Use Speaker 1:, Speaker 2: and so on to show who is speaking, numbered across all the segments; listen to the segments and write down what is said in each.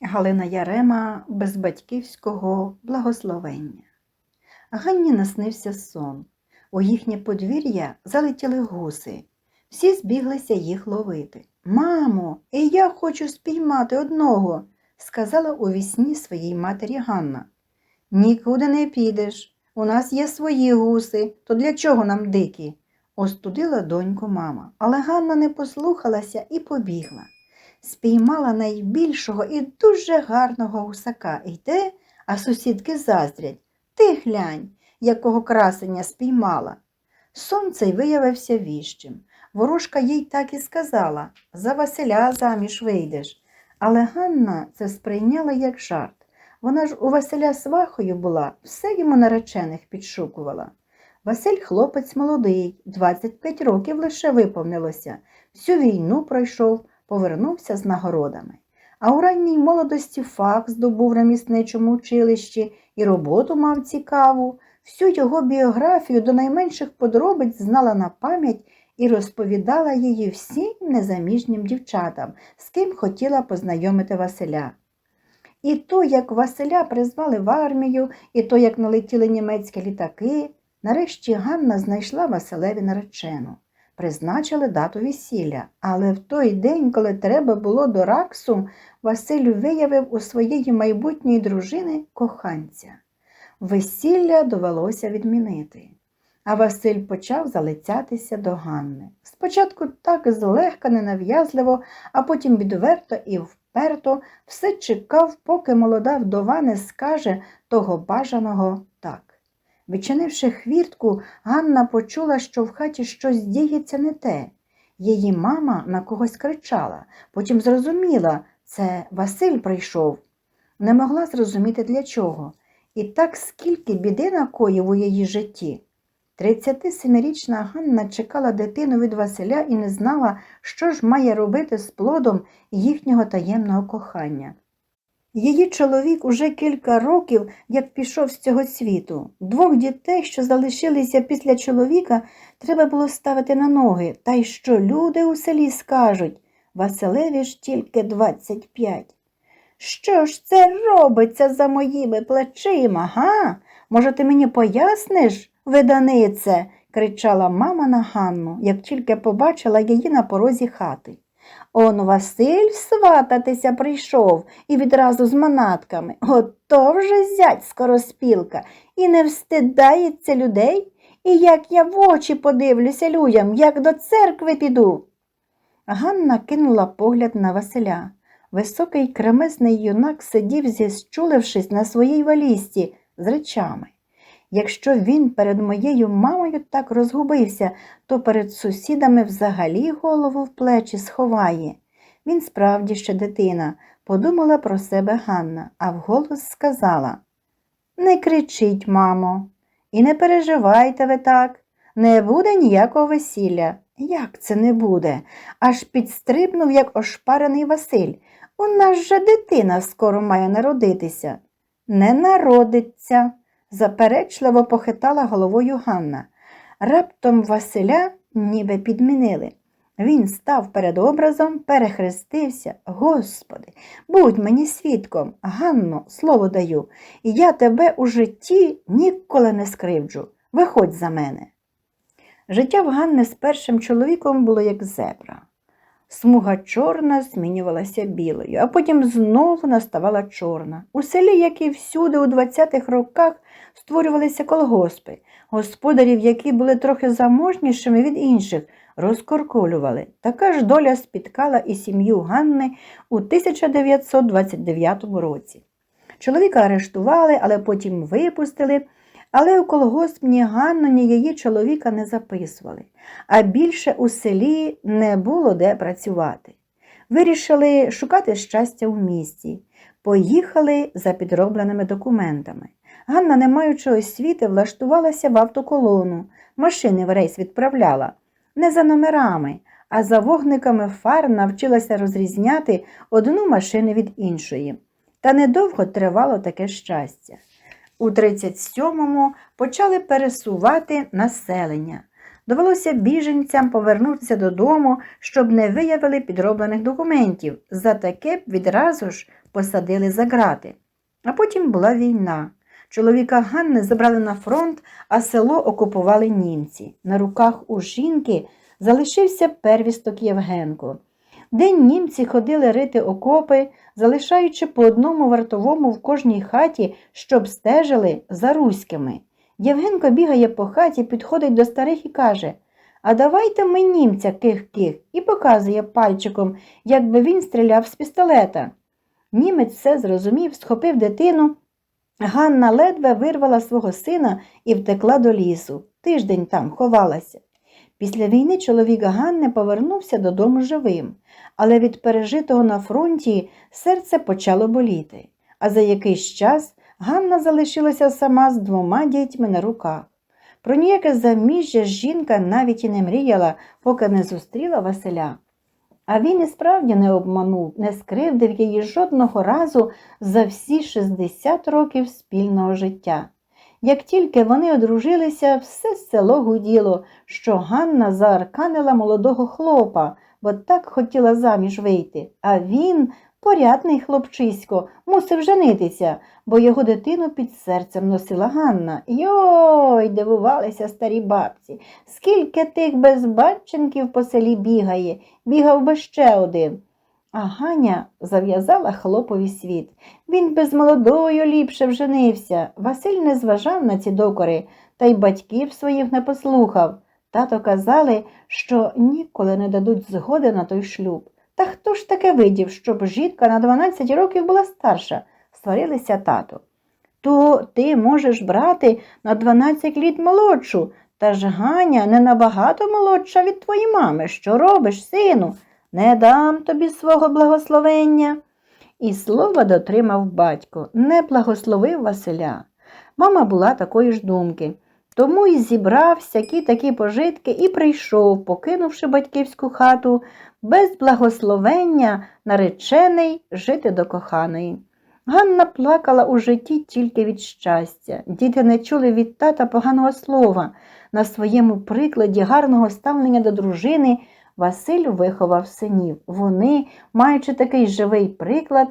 Speaker 1: Галина Ярема без батьківського благословення. Ганні наснився сон. У їхнє подвір'я залетіли гуси. Всі збіглися їх ловити. Мамо, і я хочу спіймати одного, сказала у вісні своїй матері Ганна. Нікуди не підеш. У нас є свої гуси, то для чого нам дикі? остудила доньку мама. Але Ганна не послухалася і побігла. Спіймала найбільшого і дуже гарного гусака. Йде, а сусідки заздрять. Ти глянь, якого красення спіймала. Сонце й виявився віщим. Ворожка їй так і сказала за Василя заміж вийдеш. Але Ганна це сприйняла як жарт. Вона ж у Василя свахою була, все йому наречених підшукувала. Василь хлопець молодий, 25 років лише виповнилося, всю війну пройшов, повернувся з нагородами. А у ранній молодості фах здобув ремісничому училищі і роботу мав цікаву. Всю його біографію до найменших подробиць знала на пам'ять і розповідала її всім незаміжнім дівчатам, з ким хотіла познайомити Василя. І то, як Василя призвали в армію, і то, як налетіли німецькі літаки, нарешті Ганна знайшла Василеві наречену. Призначили дату весілля, але в той день, коли треба було до Раксу, Василь виявив у своєї майбутньої дружини коханця. Весілля довелося відмінити. А Василь почав залицятися до Ганни. Спочатку так злегка ненав'язливо, а потім відверто і вперто все чекав, поки молода вдова не скаже того бажаного так. Відчинивши хвіртку, Ганна почула, що в хаті щось діється не те. Її мама на когось кричала, потім зрозуміла, це Василь прийшов. Не могла зрозуміти для чого. І так скільки біди накоїв у її житті. 37-річна Ганна чекала дитину від Василя і не знала, що ж має робити з плодом їхнього таємного кохання. Її чоловік уже кілька років, як пішов з цього світу. Двох дітей, що залишилися після чоловіка, треба було ставити на ноги. Та й що люди у селі скажуть? Василеві ж тільки 25. Що ж це робиться за моїми плечима, га? Може, ти мені поясниш, виданице? кричала мама на Ганну, як тільки побачила її на порозі хати. Он Василь свататися прийшов і відразу з манатками. Ото вже зять скороспілка і не встидається людей. І як я в очі подивлюся людям, як до церкви піду. Ганна кинула погляд на Василя. Високий кремезний юнак сидів, зіщулившись на своїй валісті з речами. Якщо він перед моєю мамою так розгубився, то перед сусідами взагалі голову в плечі сховає. Він справді ще дитина, подумала про себе Ганна, а вголос сказала Не кричіть, мамо, і не переживайте ви так, не буде ніякого весілля. Як це не буде? Аж підстрибнув, як ошпарений Василь. У нас же дитина скоро має народитися. Не народиться заперечливо похитала головою Ганна. Раптом Василя ніби підмінили. Він став перед образом, перехрестився. Господи, будь мені свідком, Ганно, слово даю, і я тебе у житті ніколи не скривджу. Виходь за мене. Життя в Ганни з першим чоловіком було як зебра. Смуга чорна змінювалася білою, а потім знову наставала чорна. У селі, як і всюди, у 20-х роках створювалися колгоспи, господарів, які були трохи заможнішими від інших, розкорколювали. Така ж доля спіткала і сім'ю Ганни у 1929 році. Чоловіка арештували, але потім випустили. Але у колгосп ні Ганну, ні її чоловіка не записували, а більше у селі не було де працювати. Вирішили шукати щастя у місті, поїхали за підробленими документами. Ганна, не маючи освіти, влаштувалася в автоколону, машини в рейс відправляла, не за номерами, а за вогниками фар навчилася розрізняти одну машину від іншої. Та недовго тривало таке щастя. У 37-му почали пересувати населення. Довелося біженцям повернутися додому, щоб не виявили підроблених документів. За таке б відразу ж посадили за грати. А потім була війна. Чоловіка Ганни забрали на фронт, а село окупували німці. На руках у жінки залишився первісток Євгенко. День німці ходили рити окопи, залишаючи по одному вартовому в кожній хаті, щоб стежили за руськими. Євгенко бігає по хаті, підходить до старих і каже А давайте ми німця ких-ких і показує пальчиком, якби він стріляв з пістолета. Німець все зрозумів, схопив дитину. Ганна ледве вирвала свого сина і втекла до лісу. Тиждень там ховалася. Після війни чоловік Ганни повернувся додому живим, але від пережитого на фронті серце почало боліти. А за якийсь час Ганна залишилася сама з двома дітьми на руках. Про ніяке заміжжя жінка навіть і не мріяла, поки не зустріла Василя. А він і справді не обманув, не скривдив її жодного разу за всі 60 років спільного життя. Як тільки вони одружилися, все село гуділо, що Ганна заарканила молодого хлопа, бо так хотіла заміж вийти. А він, порядний хлопчисько, мусив женитися, бо його дитину під серцем носила Ганна. Йой, дивувалися старі бабці. Скільки тих безбатченків по селі бігає, бігав би ще один. А Ганя зав'язала хлопові світ. Він без молодою ліпше вженився. Василь не зважав на ці докори, та й батьків своїх не послухав. Тато казали, що ніколи не дадуть згоди на той шлюб. Та хто ж таке видів, щоб жінка на 12 років була старша? сварилися тато. То ти можеш брати на 12 літ молодшу, та ж Ганя не набагато молодша від твоєї мами. Що робиш, сину? Не дам тобі свого благословення. І слова дотримав батько, не благословив Василя. Мама була такої ж думки. Тому й зібрав всякі такі пожитки і прийшов, покинувши батьківську хату, без благословення наречений жити до коханої. Ганна плакала у житті тільки від щастя. Діти не чули від тата поганого слова. На своєму прикладі гарного ставлення до дружини Василь виховав синів. Вони, маючи такий живий приклад,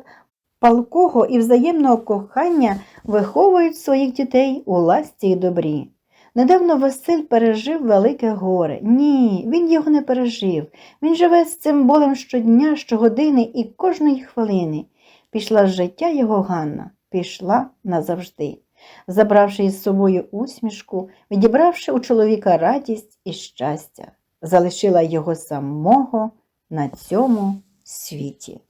Speaker 1: палкого і взаємного кохання, виховують своїх дітей у ласті й добрі. Недавно Василь пережив велике горе. Ні, він його не пережив. Він живе з цим болем щодня, щогодини і кожної хвилини. Пішла з життя його Ганна, пішла назавжди, забравши із собою усмішку, відібравши у чоловіка радість і щастя, залишила його самого на цьому світі.